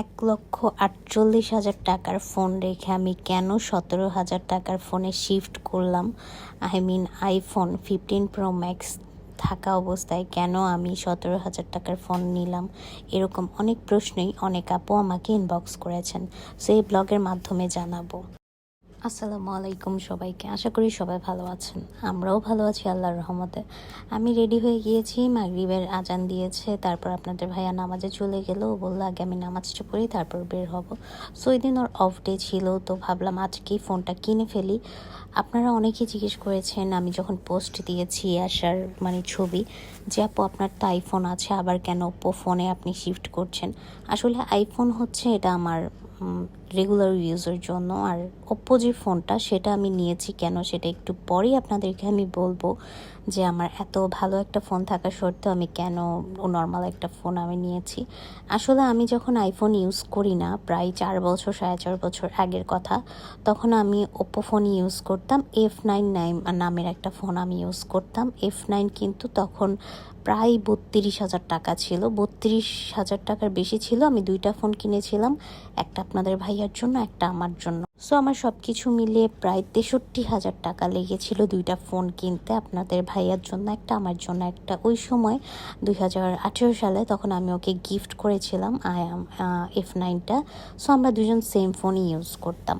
এক লক্ষ আটচল্লিশ হাজার টাকার ফোন রেখে আমি কেন সতেরো হাজার টাকার ফোনে শিফট করলাম? I mean iPhone fifteen pro max থাকা অবস্থায় কেন আমি সতেরো হাজার টাকার ফোন নিলাম? এরকম অনেক প্রশ্নই অনেক আপু আমাকে ইনবক্স করেছেন। সো এই ব্লগের মাধ্যমে জানাব। আসসালামু আলাইকুম সবাইকে। আশা করি সবাই ভালো আছেন। আমরাও ভালো আছি আল্লাহর রহমতে। আমি রেডি হয়ে গিয়েছি, মাগরিবের আজান দিয়েছে, তারপর আপনাদের ভাইয়া নামাজে চলে গেল বলল, আগে আমি নামাজটা পড়ি তারপর বের হব। সো ওই দিন ওর অফ ডে ছিল, তো ভাবলাম আজকেই ফোনটা কিনে ফেলি। আপনারা অনেকেই জিজ্ঞেস করেছেন, আমি যখন পোস্ট দিয়েছি আসার মানে ছবি, যে আপু, আপনার তো আইফোন আছে, আবার কেন ওপো ফোনে আপনি শিফট করছেন? আসলে আইফোন হচ্ছে, এটা আমার রেগুলার ইউজের জন্য আর ওপ্পো যে ফোনটা সেটা আমি নিয়েছি কেন সেটা একটু পরেই আপনাদেরকে আমি বলব। যে আমার এত ভালো একটা ফোন থাকা সত্ত্বেও আমি কেন নর্মাল একটা ফোন আমি নিয়েছি। আসলে আমি যখন আইফোন ইউজ করি না, প্রায় চার বছর, সাড়ে চার বছর আগের কথা, তখন আমি ওপ্পো ফোন ইউজ করতাম এফ নাইন নাইন নামের একটা ফোন আমি ইউজ করতাম। এফ নাইন কিন্তু তখন প্রায় বত্রিশ হাজার টাকা ছিল। বত্রিশ হাজার টাকার বেশি ছিল। আমি দুইটা ফোন কিনেছিলাম, একটা আপনাদের ভাইয়ার জন্য, একটা আমার জন্য। সো আমার সব কিছু মিলিয়ে প্রায় তেষট্টি হাজার টাকা লেগেছিল দুইটা ফোন কিনতে আপনাদের ভাইয়ার জন্য, একটা আমার জন্য, একটা ওই সময় দুই হাজার আঠেরো সালে তখন আমি ওকে গিফট করেছিলাম আই এম এফ নাইনটা সো আমরা দুজন সেম ফোনই ইউজ করতাম।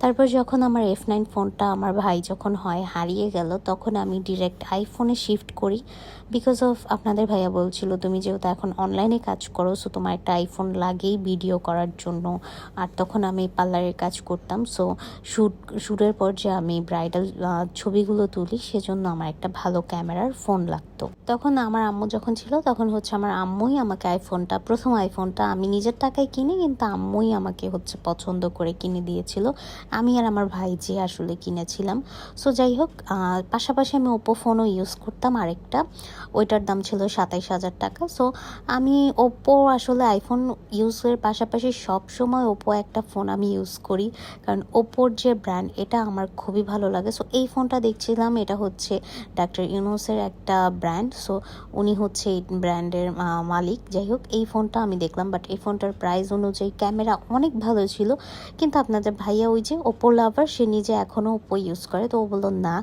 তারপর যখন আমার এফ নাইন ফোনটা আমার ভাই যখন হয়, হারিয়ে গেল, তখন আমি ডিরেক্ট আইফোনে শিফট করি। বিকজ অফ আপনাদের ভাইয়া বলছিল, তুমি যেহেতু এখন অনলাইনে কাজ করো সো তোমার একটা আইফোন লাগেই ভিডিও করার জন্য। আর তখন আমি পার্লারের কাজ করতাম। সো শ্যুট শ্যুটের পর যে আমি ব্রাইডাল ছবিগুলো তুলি, সেজন্য আমার একটা ভালো ক্যামেরার ফোন লাগতো। তখন আমার আম্মু যখন ছিল, তখন হচ্ছে আমার আম্মুই আমাকে আইফোনটা প্রথম আইফোনটা আমি নিজের টাকায় কিনি, কিন্তু আম্মুই আমাকে হচ্ছে পছন্দ করে কিনে দিয়েছিল। আমি আর আমার ভাই যে আসলে কিনেছিলাম। সো যাই হোক পাশাপাশি আমি ওপো ফোনও ইউজ করতাম আরেকটা। ওইটার দাম ছিল সাতাইশ হাজার টাকা। সো আমি ওপো আসলে আইফোন ইউজের পাশাপাশি সব সময় ওপো একটা ফোন আমি ইউজ করি। কারণ ওপোর যে ব্র্যান্ড এটা আমার খুবই ভালো লাগে। সো এই ফোনটা দেখছিলাম, এটা হচ্ছে ডাক্তার ইউনুসের একটা ব্র্যান্ড সো উনি হচ্ছে এই ব্র্যান্ডের মালিক। যাই হোক, এই ফোনটা আমি দেখলাম বাট এই ফোনটার প্রাইস অনুযায়ী ক্যামেরা অনেক ভালো ছিল। কিন্তু আপনাদের ভাইয়া ওই যে ওপো লাভার সে নিজে এখনও ওপো ইউজ করে। তো ও বলল, না,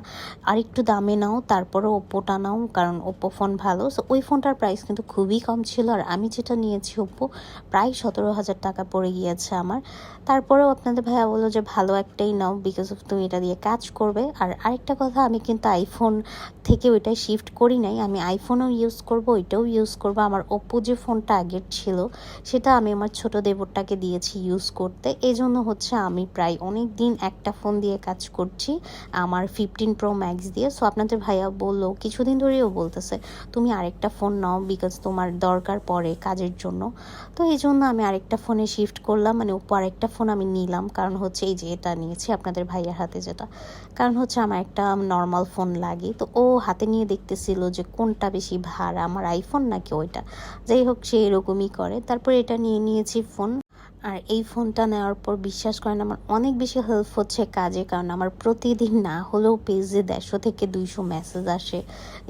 আরেকটু দামে নাও তারপরে ওপোটা নাও, কারণ ওপো ফোন ভালো। সো ওই ফোনটার প্রাইস কিন্তু খুবই কম ছিল। আর আমি যেটা নিয়েছি, ওপো, প্রায় সতেরো হাজার টাকা পড়ে গিয়েছে আমার। তারপরেও আপনাদের ভাইয়া বলল যে ভালো একটাই নাও বিকজ অফ তুমি এটা দিয়ে কাজ করবে। আর আরেকটা কথা, আমি কিন্তু আইফোন থেকে ওইটাই শিফট করি নাই। আমি আইফোনও ইউজ করব, ওইটাও ইউজ করব। আমার ওপো যে ফোনটা আগের ছিল, সেটা আমি আমার ছোট দেবরটাকে দিয়েছি ইউজ করতে। এই জন্য হচ্ছে আমি প্রায় অনেক দিন একটা ফোন দিয়ে কাজ করছি, আমার ফিফটিন প্রো ম্যাক্স দিয়ে। সো আপনাদের ভাইয়া বলল, কিছুদিন ধরেও বলতেছে, তুমি আরেকটা ফোন নাও বিকজ তোমার দরকার পড়ে কাজের জন্য। তো এই জন্য আমি আরেকটা ফোনে শিফট করলাম মানে ওপো আরেকটা ফোন আমি নিলাম। কারণ হচ্ছে এই যে এটা নিয়েছি আপনাদের ভাইয়ের হাতে যেটা। কারণ হচ্ছে আমার একটা নর্মাল ফোন লাগে। তো ও হাতে নিয়ে দেখতেছিল যে কোনটা বেশি ভার, আমার আইফোন নাকি ওইটা। যাই হোক সে এরকমই করে। তারপর এটা নিয়ে নিয়েছি ফোন আর এই ফোনটা নেওয়ার পর বিশ্বাস করেন আমার অনেক বেশি হেল্প হচ্ছে কাজে, কারণ আমার প্রতিদিন না হলেও পেজে দেড়শো থেকে দুইশো মেসেজ আসে।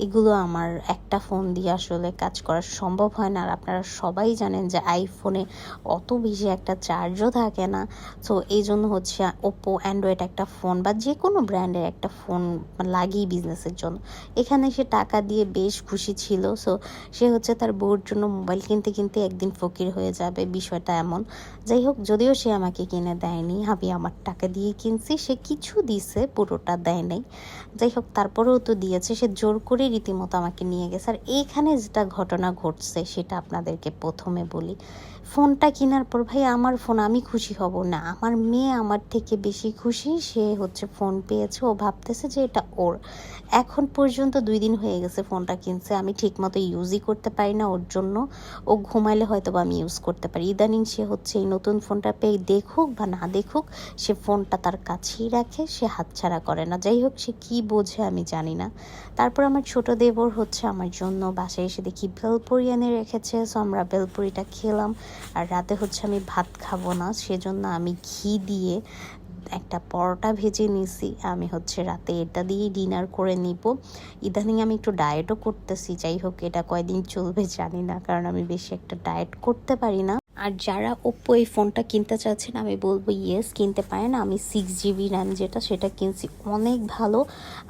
এগুলো আমার একটা ফোন দিয়ে আসলে কাজ করা সম্ভব হয় না। আর আপনারা সবাই জানেন যে আইফোনে অত বেশি একটা চার্জও থাকে না। সো এই জন্য হচ্ছে ওপো অ্যান্ড্রয়েড একটা ফোন বা যে কোনো ব্র্যান্ডের একটা ফোন লাগেই বিজনেসের জন্য। এখানে সে টাকা দিয়ে বেশ খুশি ছিল। সো সে হচ্ছে তার বউর জন্য মোবাইল কিনতে কিনতে একদিন ফকির হয়ে যাবে, বিষয়টা এমন। যাই হোক, যদিও সে আমাকে কিনে দেয়নি, আমি আমার টাকা দিয়ে কিনছি, সে কিছু দিছে, পুরোটা দেয় নাই। যাই হোক, তারপরেও তো দিয়েছে, সে জোর করে রীতিমতো আমাকে নিয়ে গেছে। আর এইখানে যেটা ঘটনা ঘটছে, সেটা আপনাদেরকে প্রথমে বলি। ফোনটা কেনার পর, ভাই, আমার ফোন, আমি খুশি হব না। আমার মেয়ে আমার থেকে বেশি খুশি। সে হচ্ছে ফোন পেয়েছে। ও ভাবতেছে যে এটা ওর। এখন পর্যন্ত দুই দিন হয়ে গেছে ফোনটা কিনছে। আমি ঠিকমতো ইউজই করতে পারি না। ওর জন্য ও ঘুমাইলে হয়তো বা আমি ইউজ করতে পারি। ইদানিং সে হচ্ছে এই নতুন ফোনটা পেয়ে দেখুক বা না দেখুক, সে ফোনটা তার কাছেই রাখে। সে হাতছাড়া করে না। যাই হোক, সে কী বোঝে আমি জানি না। তারপর আমার ছোট দেবর হচ্ছে আমার জন্য বাসায় এসে দেখি ভেলপুরি এনে রেখেছে। সো আমরা বেলপুরিটা খেলাম। আর রাতে হচ্ছে আমি ভাত খাব না, সেজন্য আমি ঘি দিয়ে একটা পরোটা ভেজে নিছি। আমি হচ্ছে রাতে এটা দিয়েই ডিনার করে নিব। ইদানিং আমি একটু ডায়েটও করতেছি, যাই হোক এটা কয়দিন চলবে জানি না, কারণ আমি বেশি একটা ডায়েট করতে পারি না। আর যারা ওপ্পো এই ফোনটা কিনতে চাচ্ছেন, আমি বলব ইয়েস কিনতে পারেন। আমি সিক্স জিবি র্যাম যেটা, সেটা কিনছি। অনেক ভালো।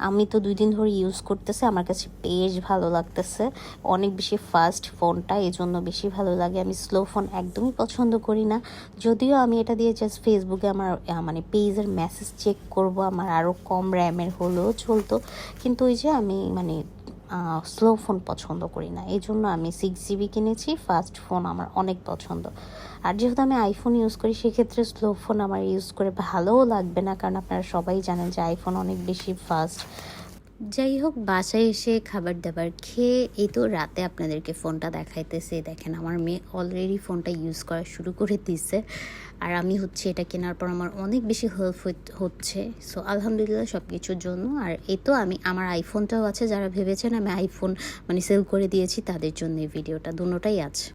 আমি তো দুই দিন ধরে ইউজ করতেছি। আমার কাছে বেশ ভালো লাগতেছে। অনেক বেশি ফাস্ট ফোনটা এই জন্য বেশি ভালো লাগে। আমি স্লো ফোন একদমই পছন্দ করি না। যদিও আমি এটা দিয়ে জাস্ট ফেসবুকে আমার মানে পেজের মেসেজ চেক করব। আমার আরও কম র্যামের হলেও চলতো। কিন্তু ওই যে আমি মানে স্লো ফোন পছন্দ করি না। এই জন্য আমি সিক্স জিবি কিনেছি। ফাস্ট ফোন আমার অনেক পছন্দ। আর যেহেতু আমি আইফোন ইউজ করি, সেক্ষেত্রে স্লো ফোন আমার ইউজ করে ভালোও লাগবে না। কারণ আপনারা সবাই জানেন যে আইফোন অনেক বেশি ফাস্ট যাই হোক, বাসায় এসে খাবার দাবার খেয়ে এই তো রাতে আপনাদেরকে ফোনটা দেখাইতেছে। দেখেন, আমার মেয়ে অলরেডি ফোনটা ইউজ করা শুরু করে দিছে। আর আমি হচ্ছে এটা কেনার পর আমার অনেক বেশি হেল্প হচ্ছে। সো আলহামদুলিল্লাহ সব কিছুর জন্য। আর এই তো আমি, আমার আইফোনটাও আছে। যারা ভেবেছেন আমি আইফোন মানে সেল করে দিয়েছি, তাদের জন্য এই ভিডিওটা দুটোটাই আছে।